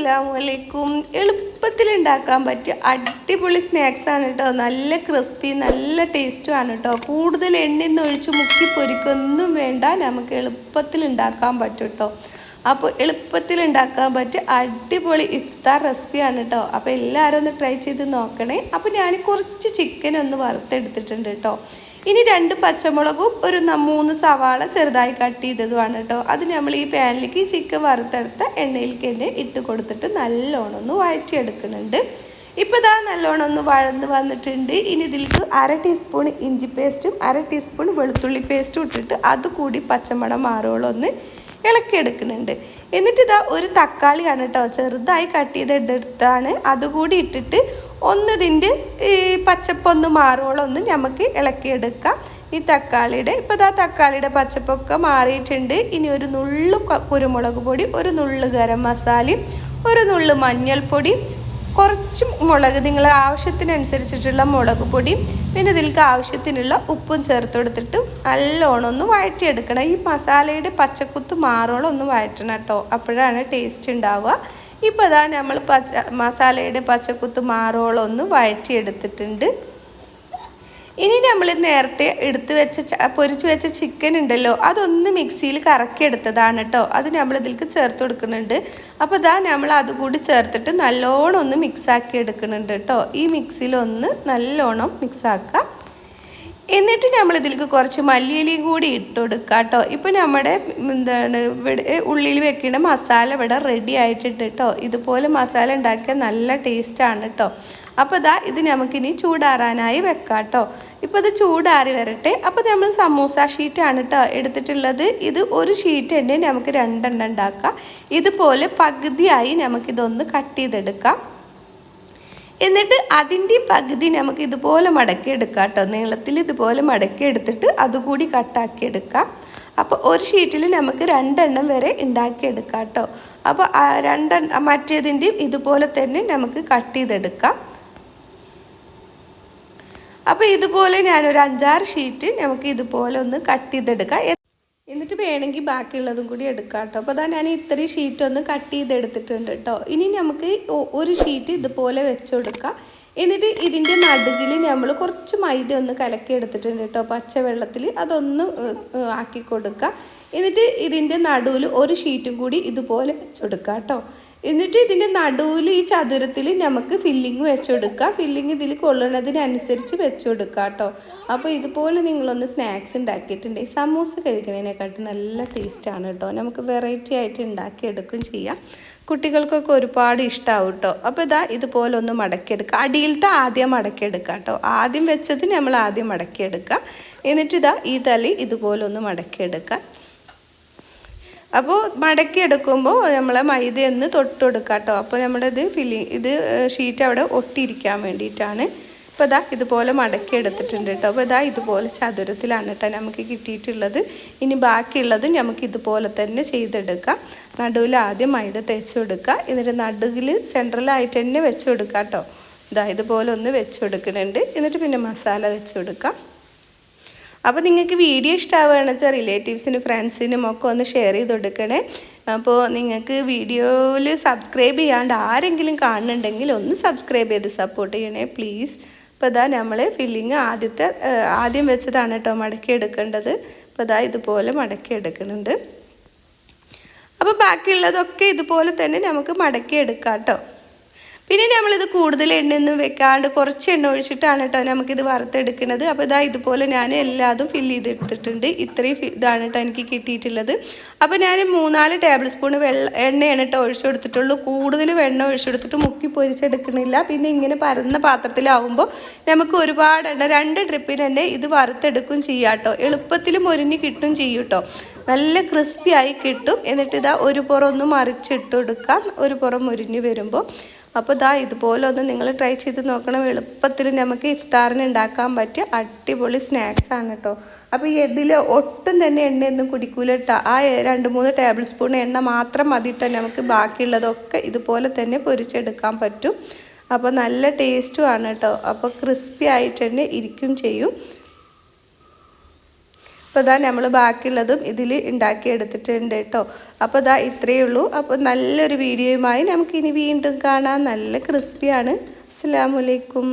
അസ്സലാമു അലൈക്കും എളുപ്പത്തിൽ ഉണ്ടാക്കാൻ പറ്റിയ അടിപൊളി സ്നാക്സ് ആണ് കേട്ടോ നല്ല ക്രിസ്പി നല്ല ടേസ്റ്റും ആണ് കേട്ടോ കൂടുതൽ എണ്ണയൊന്നും ഒഴിച്ച് മുക്കി പൊരിക്കൊന്നും വേണ്ട. നമുക്ക് എളുപ്പത്തിൽ ഉണ്ടാക്കാൻ പറ്റും കേട്ടോ അപ്പോൾ എളുപ്പത്തിൽ ഉണ്ടാക്കാൻ പറ്റിയ അടിപൊളി ഇഫ്താർ റെസിപ്പിയാണ് കേട്ടോ അപ്പോൾ എല്ലാവരും ഒന്ന് ട്രൈ ചെയ്ത് നോക്കണേ. അപ്പോൾ ഞാൻ കുറച്ച് ചിക്കൻ ഒന്ന് വറുത്തെടുത്തിട്ടുണ്ട് കേട്ടോ ഇനി രണ്ട് പച്ചമുളകും ഒരു മൂന്ന് സവാള ചെറുതായി കട്ട് ചെയ്തതുമാണ് കേട്ടോ. അത് നമ്മൾ ഈ പാനിലേക്ക് ചിക്കൻ വറുത്തെടുത്ത എണ്ണയിലേക്ക് തന്നെ ഇട്ട് കൊടുത്തിട്ട് നല്ലോണം ഒന്ന് വഴറ്റിയെടുക്കുന്നുണ്ട്. ഇപ്പോൾ ഇതാ നല്ലോണം ഒന്ന് വഴന്ന് വന്നിട്ടുണ്ട്. ഇനി ഇതിലേക്ക് അര ടീസ്പൂൺ ഇഞ്ചി പേസ്റ്റും അര ടീസ്പൂൺ വെളുത്തുള്ളി പേസ്റ്റും ഇട്ടിട്ട് അതുകൂടി പച്ചമണം മാറോളം ഒന്ന് ഇളക്കിയെടുക്കുന്നുണ്ട് എന്നിട്ട് ഇതാ ഒരു തക്കാളിയാണ് കേട്ടോ ചെറുതായി കട്ട് ചെയ്തെടുത്താണ് അതുകൂടി ഇട്ടിട്ട് ഒന്നതിന്റെ ഈ പച്ചപ്പൊന്ന് മാറോളം ഒന്ന് നമുക്ക് ഇളക്കിയെടുക്കാം ഈ തക്കാളിയുടെ ഇപ്പോൾ ഇതാ തക്കാളിയുടെ പച്ചപ്പൊക്കെ മാറിയിട്ടുണ്ട്. ഇനി ഒരു നുള്ളു കുരുമുളക് പൊടി ഒരു നുള്ളു ഗരം മസാലയും ഒരു നുള്ളു മഞ്ഞൾപ്പൊടി കുറച്ച് മുളക് നിങ്ങൾ ആവശ്യത്തിനനുസരിച്ചിട്ടുള്ള മുളക് പൊടിയും പിന്നെ ഇതിലേക്ക് ആവശ്യത്തിനുള്ള ഉപ്പും ചേർത്ത് കൊടുത്തിട്ട് നല്ലോണം ഒന്ന് വഴറ്റിയെടുക്കണം. ഈ മസാലയുടെ പച്ചക്കുത്ത് മാറോളം ഒന്ന് വഴറ്റണം കേട്ടോ. അപ്പോഴാണ് ടേസ്റ്റ് ഉണ്ടാവുക. ഇപ്പോൾ അതാ നമ്മൾ പച്ച മസാലയുടെ പച്ചക്കുത്ത് മാറോളം ഒന്ന് വഴറ്റിയെടുത്തിട്ടുണ്ട്. ഇനി നമ്മൾ നേരത്തെ എടുത്ത് വെച്ച പൊരിച്ച് വെച്ച ചിക്കൻ ഉണ്ടല്ലോ അതൊന്ന് മിക്സിയിൽ കറക്കിയെടുത്തതാണ് കേട്ടോ അത് നമ്മൾ ഇതിലേക്ക് ചേർത്ത് കൊടുക്കുന്നുണ്ട്. അപ്പോൾ ഇതാ നമ്മൾ അതുകൂടി ചേർത്തിട്ട് നല്ലോണം ഒന്ന് മിക്സാക്കി എടുക്കുന്നുണ്ട് കേട്ടോ ഈ മിക്സിയിലൊന്ന് നല്ലോണം മിക്സ് ആക്കുക എന്നിട്ട് നമ്മൾ ഇതിലേക്ക് കുറച്ച് മല്ലിയിലയും കൂടി ഇട്ട് കേട്ടോ ഇപ്പം നമ്മുടെ എന്താണ് ഇവിടെ ഉള്ളിൽ വെക്കുന്ന മസാല ഇവിടെ റെഡി ആയിട്ടിട്ട് കേട്ടോ ഇതുപോലെ മസാല ഉണ്ടാക്കിയാൽ നല്ല ടേസ്റ്റാണ് കേട്ടോ അപ്പോൾ ഇതാ ഇത് നമുക്കിനി ചൂടാറാനായി വെക്കാം കേട്ടോ ഇപ്പോൾ ഇത് ചൂടാറി വരട്ടെ. അപ്പോൾ നമ്മൾ സമൂസ ഷീറ്റാണ് കേട്ടോ എടുത്തിട്ടുള്ളത്. ഇത് ഒരു ഷീറ്റ് തന്നെ നമുക്ക് രണ്ടെണ്ണം ഉണ്ടാക്കാം. ഇതുപോലെ പകുതിയായി നമുക്കിതൊന്ന് കട്ട് ചെയ്തെടുക്കാം. എന്നിട്ട് അതിന്റെ പകുതി നമുക്ക് ഇതുപോലെ മടക്കി എടുക്കാം കേട്ടോ നീളത്തിൽ ഇതുപോലെ മടക്കി എടുത്തിട്ട് അതുകൂടി കട്ടാക്കി എടുക്കാം അപ്പോൾ ഒരു ഷീറ്റിൽ നമുക്ക് രണ്ടെണ്ണം വരെ ഉണ്ടാക്കിയെടുക്കാം കേട്ടോ അപ്പോൾ രണ്ടെണ്ണം മറ്റേതിന്റെയും ഇതുപോലെ തന്നെ നമുക്ക് കട്ട് ചെയ്തെടുക്കാം. അപ്പോൾ ഇതുപോലെ ഞാനൊരു അഞ്ചാറ് ഷീറ്റ് നമുക്ക് ഇതുപോലെ ഒന്ന് കട്ട് ചെയ്തെടുക്കാം. എന്നിട്ട് വേണമെങ്കിൽ ബാക്കിയുള്ളതും കൂടി എടുക്കാം കേട്ടോ. അപ്പോൾ അതാ ഞാൻ ഇത്രയും ഷീറ്റ് ഒന്ന് കട്ട് ചെയ്തെടുത്തിട്ടുണ്ട് കേട്ടോ. ഇനി നമുക്ക് ഒരു ഷീറ്റ് ഇതുപോലെ വെച്ചെടുക്കാം എന്നിട്ട് ഇതിന്റെ നടുകിൽ നമ്മൾ കുറച്ച് മൈദ ഒന്ന് കലക്കി എടുത്തിട്ടുണ്ട് കേട്ടോ. പച്ചവെള്ളത്തിൽ അതൊന്ന് ആക്കി കൊടുക്കുക എന്നിട്ട് ഇതിന്റെ നടുവിൽ ഒരു ഷീറ്റും കൂടി ഇതുപോലെ വെച്ചെടുക്കാം കേട്ടോ. എന്നിട്ട് ഇതിന്റെ നടുവിൽ ഈ ചതുരത്തിൽ നമുക്ക് ഫില്ലിങ് വെച്ച് കൊടുക്കുക ഫില്ലിങ് ഇതിൽ കൊള്ളുന്നതിനനുസരിച്ച് വെച്ച് കൊടുക്കുക കേട്ടോ. അപ്പോൾ ഇതുപോലെ നിങ്ങളൊന്ന് സ്നാക്സ് ഉണ്ടാക്കിയിട്ടുണ്ട്. സമൂസ കഴിക്കുന്നതിനെക്കാട്ടും നല്ല ടേസ്റ്റാണ് കേട്ടോ. നമുക്ക് വെറൈറ്റി ആയിട്ട് ഉണ്ടാക്കിയെടുക്കുകയും ചെയ്യാം. കുട്ടികൾക്കൊക്കെ ഒരുപാട് ഇഷ്ടമാവും കേട്ടോ. അപ്പോൾ ഇതാ ഇതുപോലെ ഒന്ന് മടക്കിയെടുക്കുക അടിയിലത്തെ ആദ്യം മടക്കിയെടുക്കുക കേട്ടോ. ആദ്യം വെച്ചത് നമ്മൾ ആദ്യം മടക്കിയെടുക്കുക എന്നിട്ട് ഇതാ ഈ തലി ഇതുപോലെ ഒന്ന് മടക്കിയെടുക്കുക അപ്പോൾ മടക്കി എടുക്കുമ്പോൾ നമ്മൾ മൈദ ഒന്ന് തൊട്ട് കൊടുക്കുക കേട്ടോ അപ്പോൾ നമ്മുടെ ഇത് ഫിലി ഇത് ഷീറ്റ് അവിടെ ഒട്ടിയിരിക്കാൻ വേണ്ടിയിട്ടാണ്. അപ്പോൾ ഇതാ ഇതുപോലെ മടക്കി എടുത്തിട്ടുണ്ട് കേട്ടോ അപ്പോൾ ഇതാ ഇതുപോലെ ചതുരത്തിലാണ് കേട്ടോ നമുക്ക് കിട്ടിയിട്ടുള്ളത്. ഇനി ബാക്കിയുള്ളത് നമുക്ക് ഇതുപോലെ തന്നെ ചെയ്തെടുക്കാം. നടുവിൽ ആദ്യം മൈദ തേച്ച് കൊടുക്കുക എന്നിട്ട് നടുവിൽ സെൻട്രലായിട്ട് തന്നെ വെച്ച് കൊടുക്കുക കേട്ടോ ഇതാ ഇതുപോലെ ഒന്ന് വെച്ച് കൊടുക്കുന്നുണ്ട് എന്നിട്ട് പിന്നെ മസാല വെച്ച് കൊടുക്കാം അപ്പോൾ നിങ്ങൾക്ക് വീഡിയോ ഇഷ്ടമാവുകയാണെന്ന് വെച്ചാൽ റിലേറ്റീവ്സിനും ഫ്രണ്ട്സിനും ഒക്കെ ഒന്ന് ഷെയർ ചെയ്ത് കൊടുക്കണേ. അപ്പോൾ നിങ്ങൾക്ക് വീഡിയോയിൽ സബ്സ്ക്രൈബ് ചെയ്യാണ്ട് ആരെങ്കിലും കാണുന്നുണ്ടെങ്കിൽ ഒന്ന് സബ്സ്ക്രൈബ് ചെയ്ത് സപ്പോർട്ട് ചെയ്യണേ പ്ലീസ് അപ്പോൾ ഇതാ നമ്മൾ ഫില്ലിങ് ആദ്യത്തെ ആദ്യം വെച്ചതാണ് കേട്ടോ മടക്കി എടുക്കേണ്ടത്. അപ്പോൾ ഇതാ ഇതുപോലെ മടക്കി എടുക്കുന്നുണ്ട്. അപ്പോൾ ബാക്കിയുള്ളതൊക്കെ ഇതുപോലെ തന്നെ നമുക്ക് മടക്കി എടുക്കാം കേട്ടോ. പിന്നെ നമ്മളിത് കൂടുതൽ എണ്ണയൊന്നും വെക്കാണ്ട് കുറച്ച് എണ്ണ ഒഴിച്ചിട്ടാണ് കേട്ടോ നമുക്കിത് വറുത്തെടുക്കുന്നത്. അപ്പോൾ ഇതാ ഇതുപോലെ ഞാൻ എല്ലാതും ഫില്ല് ചെയ്തെടുത്തിട്ടുണ്ട്. ഇത്രയും ഇതാണ് കേട്ടോ എനിക്ക് കിട്ടിയിട്ടുള്ളത്. അപ്പോൾ ഞാൻ മൂന്നാൽ ടേബിൾ സ്പൂൺ വെള്ള എണ്ണയാണ് കേട്ടോ ഒഴിച്ചു കൊടുത്തിട്ടുള്ളൂ കൂടുതൽ വെണ്ണ ഒഴിച്ചു കൊടുത്തിട്ട് മുക്കി പൊരിച്ചെടുക്കണില്ല. പിന്നെ ഇങ്ങനെ പരന്ന പാത്രത്തിലാവുമ്പോൾ നമുക്ക് ഒരുപാട് എണ്ണ രണ്ട് ട്രിപ്പിന് തന്നെ ഇത് വറുത്തെടുക്കും ചെയ്യാം കേട്ടോ. എളുപ്പത്തിൽ മൊരിഞ്ഞ് കിട്ടും ചെയ്യും കേട്ടോ. നല്ല ക്രിസ്പി ആയി കിട്ടും. എന്നിട്ട് ഇതാ ഒരു പുറം ഒന്ന് മറിച്ചിട്ട് കൊടുക്കാം. ഒരു പുറം മുരിഞ്ഞ് വരുമ്പോൾ അപ്പോൾ ഇതാ ഇതുപോലെ ഒന്ന് നിങ്ങൾ ട്രൈ ചെയ്ത് നോക്കണം. എളുപ്പത്തിൽ നമുക്ക് ഇഫ്താറിന് ഉണ്ടാക്കാൻ പറ്റിയ അടിപൊളി സ്നാക്സ് ആണ് കേട്ടോ അപ്പോൾ ഈ ഇതിൽ ഒട്ടും തന്നെ എണ്ണയൊന്നും കുടിക്കൂല കേട്ടോ ആ രണ്ട് മൂന്ന് ടേബിൾ സ്പൂൺ എണ്ണ മാത്രം മതി കേട്ടോ നമുക്ക് ബാക്കിയുള്ളതൊക്കെ ഇതുപോലെ തന്നെ പൊരിച്ചെടുക്കാൻ പറ്റും. അപ്പോൾ നല്ല ടേസ്റ്റും ആണ് കേട്ടോ അപ്പോൾ ക്രിസ്പി ആയിട്ട് തന്നെ ഇരിക്കും ചെയ്യും. അപ്പോൾ ഇതാ നമ്മൾ ബാക്കിയുള്ളതും ഇതിൽ ഉണ്ടാക്കിയെടുത്തിട്ടുണ്ട് കേട്ടോ അപ്പോൾ ഇതാ ഇത്രയേ ഉള്ളൂ. അപ്പോൾ നല്ലൊരു വീഡിയോയുമായി നമുക്കിനി വീണ്ടും കാണാം. നല്ല ക്രിസ്പിയാണ്. അസ്സാമലൈക്കും